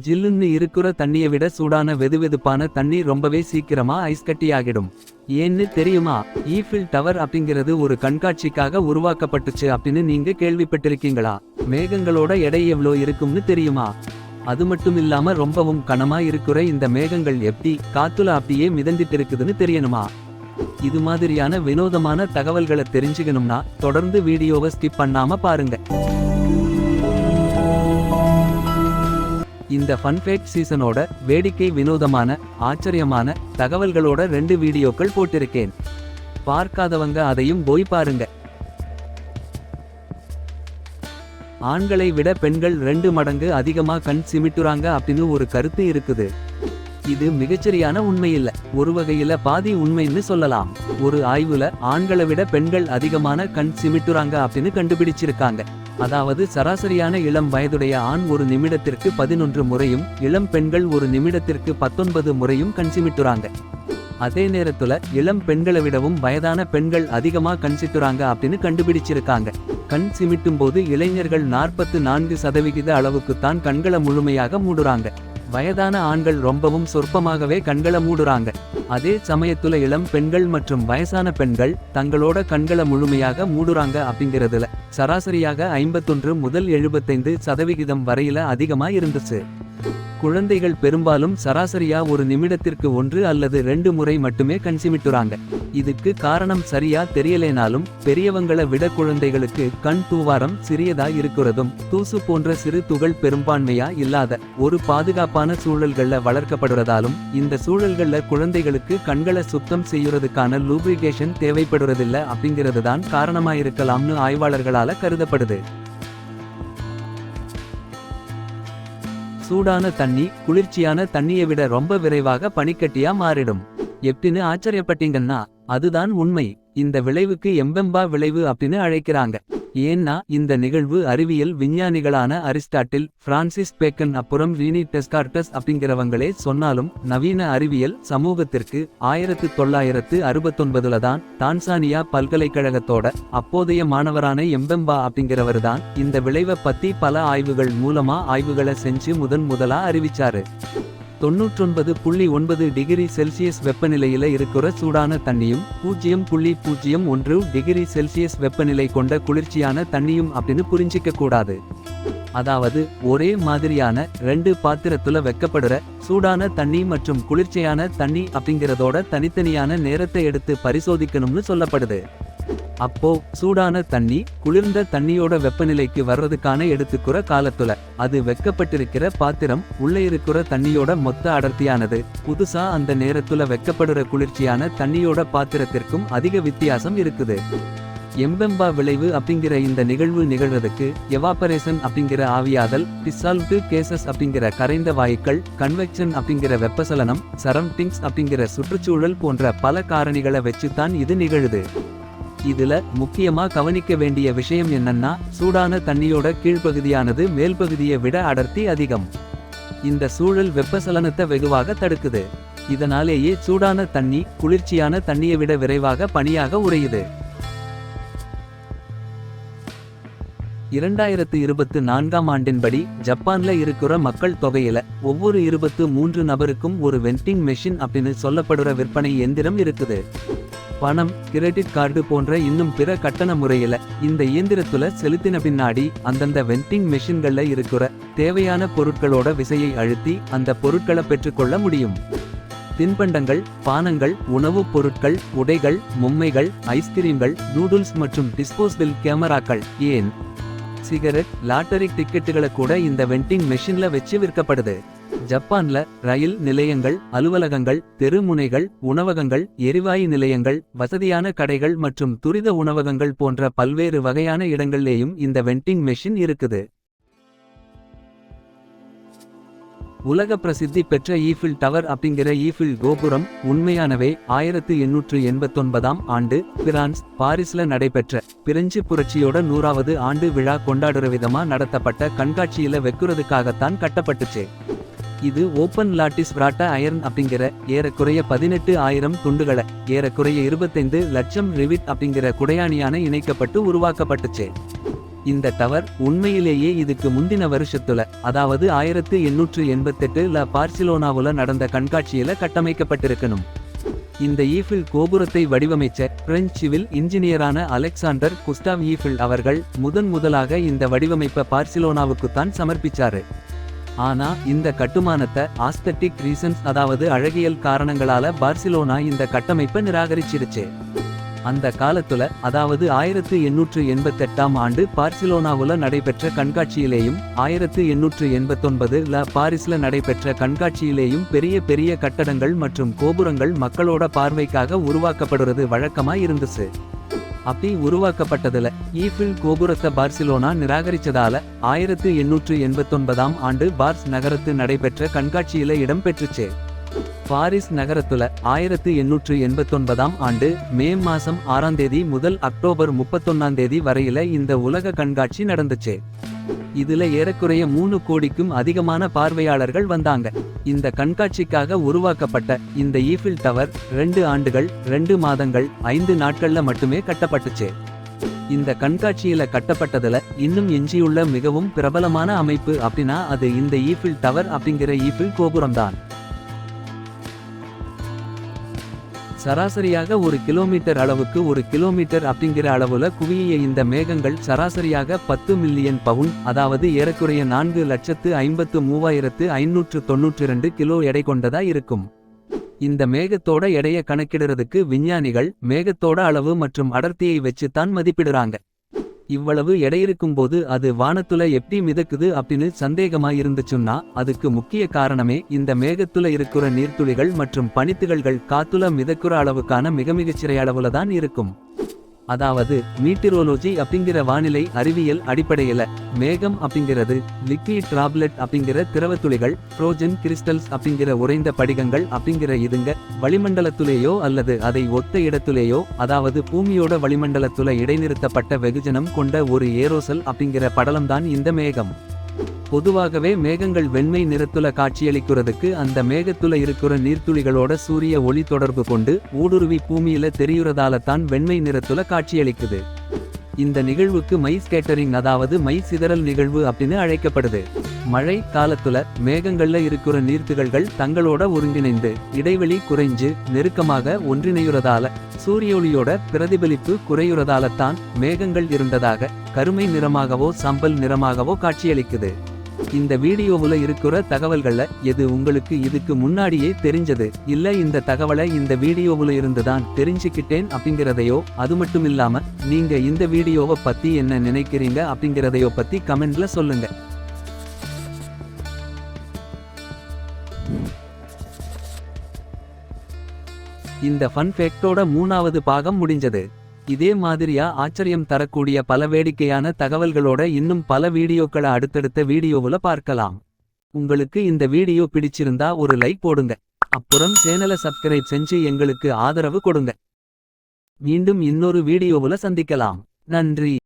ஜில்லுன்னு இருக்கிற தண்ணியை விட சூடான வெதுவெதுப்பான தண்ணி ரொம்பவே சீக்கிரமா ஐஸ் கட்டியாகிடும். ஏன்னு தெரியுமா? ஈஃபில் டவர் அப்படிங்கிறது ஒரு கண்காட்சிக்காக உருவாக்கப்பட்டுச்சு அப்படின்னு நீங்க கேள்விப்பட்டிருக்கீங்களா? மேகங்களோட எடை எவ்வளோ இருக்கும்னு தெரியுமா? அது மட்டும் இல்லாம ரொம்பவும் கனமா இருக்கிற இந்த மேகங்கள் எப்படி காத்துல அப்படியே மிதந்துட்டு இருக்குதுன்னு தெரியணுமா? இது மாதிரியான வினோதமான தகவல்களை தெரிஞ்சுக்கணும்னா தொடர்ந்து வீடியோவை ஸ்கிப் பண்ணாம பாருங்க. இந்த ஃபன்ஃபேக்ட் சீசனோட வேடிக்கை வினோதமான ஆச்சரியமான தகவல்களோட ரெண்டு வீடியோக்கள் போட்டிருக்கேன். பார்க்காதவங்க அதையும் போய் பாருங்க. ஆண்களை விட பெண்கள் ரெண்டு மடங்கு அதிகமா கண் சிமிட்டுறாங்க அப்படின்னு ஒரு கருத்து இருக்குது. இது மிகச்சரியான உண்மையில்ல ஒரு வகையில பாதி உண்மைன்னு சொல்லலாம். ஒரு ஆய்வுல ஆண்களை விட பெண்கள் அதிகமான கண் சிமிட்டுறாங்க அப்படின்னு கண்டுபிடிச்சிருக்காங்க. அதாவது சராசரியான இளம் வயதுடைய ஆண் ஒரு நிமிடத்திற்கு பதினொன்று முறையும் இளம் பெண்கள் ஒரு நிமிடத்திற்கு பத்தொன்பது முறையும் கண் சிமிட்டுறாங்க அதே நேரத்துல இளம் பெண்களை விடவும் வயதான பெண்கள் அதிகமா கண் சிட்டுறாங்க அப்படின்னு கண்டுபிடிச்சிருக்காங்க. கண் சிமிட்டும் போது இளைஞர்கள் நாற்பத்து நான்கு சதவிகித அளவுக்குத்தான் கண்களை முழுமையாக மூடுறாங்க. வயதான ஆண்கள் ரொம்பவும் சொற்பமாகவே கண்களை மூடுறாங்க. அதே சமயத்துல இளம் பெண்கள் மற்றும் வயசான பெண்கள் தங்களோட கண்களை முழுமையாக மூடுறாங்க அப்படிங்கிறதுல சராசரியாக ஐம்பத்தொன்று முதல் எழுபத்தைந்து சதவிகிதம் வரையில அதிகமா இருந்துச்சு. குழந்தைகள் பெரும்பாலும் சராசரியா ஒரு நிமிடத்திற்கு ஒன்று அல்லது ரெண்டு முறை மட்டுமே கண்சிமிட்டுறாங்க. இதுக்கு காரணம் சரியா தெரியலேனாலும் பெரியவங்களை விட குழந்தைகளுக்கு கண் தூவாரம் சிறியதா இருக்கிறதும் தூசு போன்ற சிறு துகள் பெரும்பான்மையா இல்லாத ஒரு பாதுகாப்பான சூழல்கள்ல வளர்க்கப்படுறதாலும் இந்த சூழல்கள்ல குழந்தைகளுக்கு கண்களை சுத்தம் செய்யறதுக்கான லூப்ரிகேஷன் தேவைப்படுறதில்ல அப்படிங்கிறது தான் காரணமாயிருக்கலாம்னு ஆய்வாளர்களால கருதப்படுது. சூடான தண்ணி குளிர்ச்சியான தண்ணியை விட ரொம்ப விரைவாக பனிக்கட்டியா மாறிடும். எப்படின்னு ஆச்சரியப்பட்டீங்கன்னா அதுதான் உண்மை. இந்த விளைவுக்கு எம்பெம்பா விளைவு அப்படின்னு அழைக்கிறாங்க. ஏன்னா இந்த நிகழ்வு அறிவியல் விஞ்ஞானிகளான அரிஸ்டாட்டில் பிரான்சிஸ் பேக்கன் அப்புறம் ரீனி டெஸ்கார்டஸ் அப்படிங்கிறவங்களே சொன்னாலும் நவீன அறிவியல் சமூகத்திற்கு ஆயிரத்து தொள்ளாயிரத்து அறுபத்தொன்பதுல தான் தான்சானியா பல்கலைக்கழகத்தோட அப்போதைய மாணவரான எம்பெம்பா அப்படிங்கிறவர் தான் இந்த விளைவை பத்தி பல ஆய்வுகள் மூலமா ஆய்வுகளை செஞ்சு முதன் முதலா அறிவிச்சாரு. தொன்னூற்றொன்பது புள்ளி ஒன்பது டிகிரி செல்சியஸ் வெப்பநிலையில இருக்கிற சூடான தண்ணியும் பூஜ்ஜியம் புள்ளி பூஜ்ஜியம் ஒன்று டிகிரி செல்சியஸ் வெப்பநிலை கொண்ட குளிர்ச்சியான தண்ணியும் அப்படின்னு புரிஞ்சிக்க கூடாது. அதாவது ஒரே மாதிரியான ரெண்டு பாத்திரத்துல வெக்கப்படுற சூடான தண்ணி மற்றும் குளிர்ச்சியான தண்ணி அப்படிங்கிறதோட தனித்தனியான நேரத்தை எடுத்து பரிசோதிக்கணும்னு சொல்லப்படுது. அப்போ சூடான தண்ணி குளிர்ந்த தண்ணியோட வெப்பநிலைக்கு வர்றதுக்கான எடுத்துக்கிற காலத்துல அது வெக்கப்பட்டிருக்கிற பாத்திரம் உள்ள இருக்கிற தண்ணியோட மொத்த அடர்த்தியானது. புதுசா அந்த நேரத்துல வெக்கப்படுற குளிர்ச்சியான தண்ணியோட பாத்திரத்திற்கும் அதிக வித்தியாசம் இருக்குது. எம்பெம்பா விளைவு அப்படிங்கிற இந்த நிகழ்வு நிகழ்றதுக்கு எவாபரேஷன் அப்படிங்கிற ஆவியாதல் டிசால்வ்டு கேசஸ் அப்படிங்கிற கரைந்த வாயுக்கள் கன்வெக்ஷன் அப்படிங்கிற வெப்பசலனம் சரௌண்டிங்ஸ் அப்படிங்கிற சுற்றுச்சூழல் போன்ற பல காரணிகளை வச்சுத்தான் இது நிகழுது. இதுல முக்கியமா கவனிக்க வேண்டிய விஷயம் என்னன்னா சூடான தண்ணியோட கீழ்ப்பகுதியானது மேல்பகுதியை விட அடர்த்தி அதிகம். இந்த சூழல் வெப்பசலனத்தை வெகுவாக தடுக்குது. இதனாலேயே சூடான தண்ணி குளிர்ச்சியான தண்ணியை விட விரைவாக பனியாக உறையுது. இரண்டாயிரத்து இருபத்து நான்காம் ஆண்டின்படி ஜப்பான்ல இருக்கிற மக்கள் தொகையில ஒவ்வொரு இருபத்து மூன்று நபருக்கும் ஒரு வெண்டிங் மெஷின் அப்படின்னு சொல்லப்படுற விற்பனை எந்திரம் இருக்குது. பணம் கிரெடிட் கார்டு போன்ற இன்னும் பிற கட்டண முறையில இந்த இயந்திரத்துல செலுத்தின பின்னாடி அந்தந்த வெண்டிங் மெஷின்கள்ல இருக்கிற தேவையான பொருட்களோட விசையை அழுத்தி அந்த பொருட்களை பெற்றுக்கொள்ள முடியும். தின்பண்டங்கள் பானங்கள் உணவுப் பொருட்கள் உடைகள் மும்மைகள் ஐஸ்கிரீம்கள் நூடுல்ஸ் மற்றும் டிஸ்போசபிள் கேமராக்கள் ஏன்? சிகரெட் லாட்டரி டிக்கெட்டுகளை கூட இந்த வெண்டிங் மெஷின்ல வச்சு விற்கப்படுது. ஜப்பான்ல ரயில் நிலையங்கள் அலுவலகங்கள் தெருமுனைகள் உணவகங்கள் எரிவாயு நிலையங்கள் வசதியான கடைகள் மற்றும் துரித உணவகங்கள் போன்ற பல்வேறு வகையான இடங்கள்லேயும் இந்த வெண்டிங் மெஷின் இருக்குது. உலக பிரசித்தி பெற்ற ஈஃபில் டவர் அப்படிங்கிற ஈஃபில் கோபுரம் உண்மையானவே ஆயிரத்து எண்ணூற்று எண்பத்தொன்பதாம் ஆண்டு பிரான்ஸ் பாரிஸ்ல நடைபெற்ற பிரெஞ்சு புரட்சியோட நூறாவது ஆண்டு விழா கொண்டாடுற விதமா நடத்தப்பட்ட கண்காட்சியில வைக்கிறதுக்காகத்தான் கட்டப்பட்டுச்சு. இது ஓப்பன் லாட்டிஸ் பிராட்டா அயர்ன் அப்படிங்கிற ஏறக்குறைய பதினெட்டு ஆயிரம் துண்டுகளை ஏறக்குறைய இருபத்தைந்து லட்சம் ரிவிட் அப்படிங்கிற குடையாணியான இணைக்கப்பட்டு உருவாக்கப்பட்டுச்சு. இந்த டவர் உண்மையிலேயே இதுக்கு முந்தின வருஷத்துல அதாவது ஆயிரத்து எண்ணூற்று எண்பத்தெட்டுல பார்சிலோனாவுல நடந்த கண்காட்சியில கட்டமைக்கப்பட்டிருக்கணும். இந்த ஈஃபில் கோபுரத்தை வடிவமைச்ச பிரெஞ்சு சிவில் இன்ஜினியரான அலெக்சாண்டர் குஸ்டாவ் ஈஃபில் அவர்கள் முதன் முதலாக இந்த வடிவமைப்பை பார்சிலோனாவுக்குத்தான் சமர்ப்பிச்சாரு. ஆனா இந்த கட்டுமானத்தை ஆஸ்தட்டிக் ரீசன்ஸ் அதாவது அழகியல் காரணங்களால பார்சிலோனா இந்த கட்டமைப்பை நிராகரிச்சிருச்சு. அந்த காலத்துல அதாவது ஆயிரத்து எண்ணூற்று எண்பத்தெட்டாம் ஆண்டு பார்சிலோனாவுல நடைபெற்ற கண்காட்சியிலேயும் ஆயிரத்து எண்ணூற்று எண்பத்தொன்பது ல பாரிஸ்ல நடைபெற்ற கண்காட்சியிலேயும் பெரிய பெரிய கட்டடங்கள் மற்றும் கோபுரங்கள் மக்களோட பார்வைக்காக உருவாக்கப்படுறது வழக்கமா இருந்துச்சு. அப்படி உருவாக்கப்பட்டதுல. ஈஃபில் கோபுரத்தை பார்சிலோனா நிராகரிச்சதால ஆயிரத்து எண்ணூற்று எண்பத்தொன்பதாம் ஆண்டு பார்ஸ் நகரத்து நடைபெற்ற கண்காட்சியில இடம்பெற்றுச்சு. பாரிஸ் நகரத்துல ஆயிரத்து எண்ணூற்று எண்பத்தொன்பதாம் ஆண்டு மே மாசம் ஆறாம் தேதி முதல் அக்டோபர் முப்பத்தொன்னாம் தேதி வரையில இந்த உலக கண்காட்சி நடந்துச்சு. இதுல ஏறக்குறைய மூணு கோடிக்கும் அதிகமான பார்வையாளர்கள் வந்தாங்க. இந்த கண்காட்சிக்காக உருவாக்கப்பட்ட இந்த ஈஃபில் டவர் ரெண்டு ஆண்டுகள் ரெண்டு மாதங்கள் ஐந்து நாட்கள்ல மட்டுமே கட்டப்பட்டுச்சு. இந்த கண்காட்சியில கட்டப்பட்டதுல இன்னும் எஞ்சியுள்ள மிகவும் பிரபலமான அமைப்பு அப்படின்னா அது இந்த ஈஃபில் டவர் அப்படிங்கிற ஈஃபில் கோபுரம்தான். சராசரியாக ஒரு கிலோமீட்டர் அளவுக்கு ஒரு கிலோமீட்டர் அப்படிங்கிற அளவுல குவிய இந்த மேகங்கள் சராசரியாக பத்து மில்லியன் பவுண்ட் அதாவது ஏறக்குறைய நான்கு லட்சத்து ஐம்பத்து மூவாயிரத்து ஐநூற்று தொன்னூற்றி ரெண்டு கிலோ எடை கொண்டதா இருக்கும். இந்த மேகத்தோட எடைய கணக்கிடுறதுக்கு விஞ்ஞானிகள் மேகத்தோட அளவு மற்றும் அடர்த்தியை வச்சுத்தான் மதிப்பிடுறாங்க. இவ்வளவு எடையிருக்கும்போது அது வானத்துல எப்படி மிதக்குது அப்படின்னு சந்தேகமா இருந்துச்சுன்னா அதுக்கு முக்கிய காரணமே இந்த மேகத்துல இருக்கிற நீர்த்துளிகள் மற்றும் பனித்துகள்கள் காத்துல மிதக்குற அளவுக்கான மிக மிகச்சிறை அளவுல தான் இருக்கும். அதாவது மீட்டிரோலோஜி அப்படிங்கிற வானிலை அறிவியல் அடிப்படையில மேகம் அப்படிங்கிறது லிக்விட் டிராப்லெட் அப்படிங்கிற திரவத்துளிகள் ஃப்ரோஜன் கிறிஸ்டல்ஸ் அப்படிங்கிற உறைந்த படிகங்கள் அப்படிங்கிற இதுங்க வளிமண்டலத்துலேயோ அல்லது அதை ஒத்த இடத்துலேயோ அதாவது பூமியோட வளிமண்டலத்துல இடைநிறுத்தப்பட்ட வெகுஜனம் கொண்ட ஒரு ஏரோசல் அப்படிங்கிற படலம்தான் இந்த மேகம். பொதுவாகவே மேகங்கள் வெண்மை நிறத்துல காட்சியளிக்கிறதுக்கு அந்த மேகத்துல இருக்கிற நீர்த்துளிகளோட சூரிய ஒளி தொடர்பு கொண்டு ஊடுருவி பூமியில தெரியுறதால தான் வெண்மை நிறத்துல காட்சியளிக்குது. இந்த நிகழ்வுக்கு மை ஸ்கேட்டரிங் அதாவது மை சிதறல் நிகழ்வு அப்படின்னு அழைக்கப்படுது. மழை காலத்துல மேகங்கள்ல இருக்கிற நீர்த்துகள்கள் தங்களோட ஒருங்கிணைந்து இடைவெளி குறைஞ்சு நெருக்கமாக ஒன்றிணையுறதால சூரிய ஒளியோட பிரதிபலிப்பு குறையுறதால தான் மேகங்கள் இருந்ததாக கருமை நிறமாகவோ சம்பல் நிறமாகவோ காட்சியளிக்குது. இந்த வீடியோவுல இருக்கிற தகவல்கள்ல எது உங்களுக்கு இதுக்கு முன்னாடியே தெரிஞ்சது? இல்ல இந்த தகவலை இந்த வீடியோவுல இருந்துதான் தெரிஞ்சுக்கிட்டேன் அப்படிங்கிறதையோ அது மட்டும் இல்லாம நீங்க இந்த வீடியோவை பத்தி என்ன நினைக்கிறீங்க அப்படிங்கிறதையோ பத்தி கமெண்ட்ல சொல்லுங்க. இந்த ஃபன் ஃபேக்டோட மூணாவது பாகம் முடிஞ்சது. இதே மாதிரியா ஆச்சரியம் தரக்கூடிய பல வேடிக்கையான தகவல்களோட இன்னும் பல வீடியோக்களை அடுத்தடுத்த வீடியோவுல பார்க்கலாம். உங்களுக்கு இந்த வீடியோ பிடிச்சிருந்தா ஒரு லைக் போடுங்க. அப்புறம் சேனலை சப்ஸ்கிரைப் செஞ்சு எங்களுக்கு ஆதரவு கொடுங்க. மீண்டும் இன்னொரு வீடியோவுல சந்திக்கலாம். நன்றி.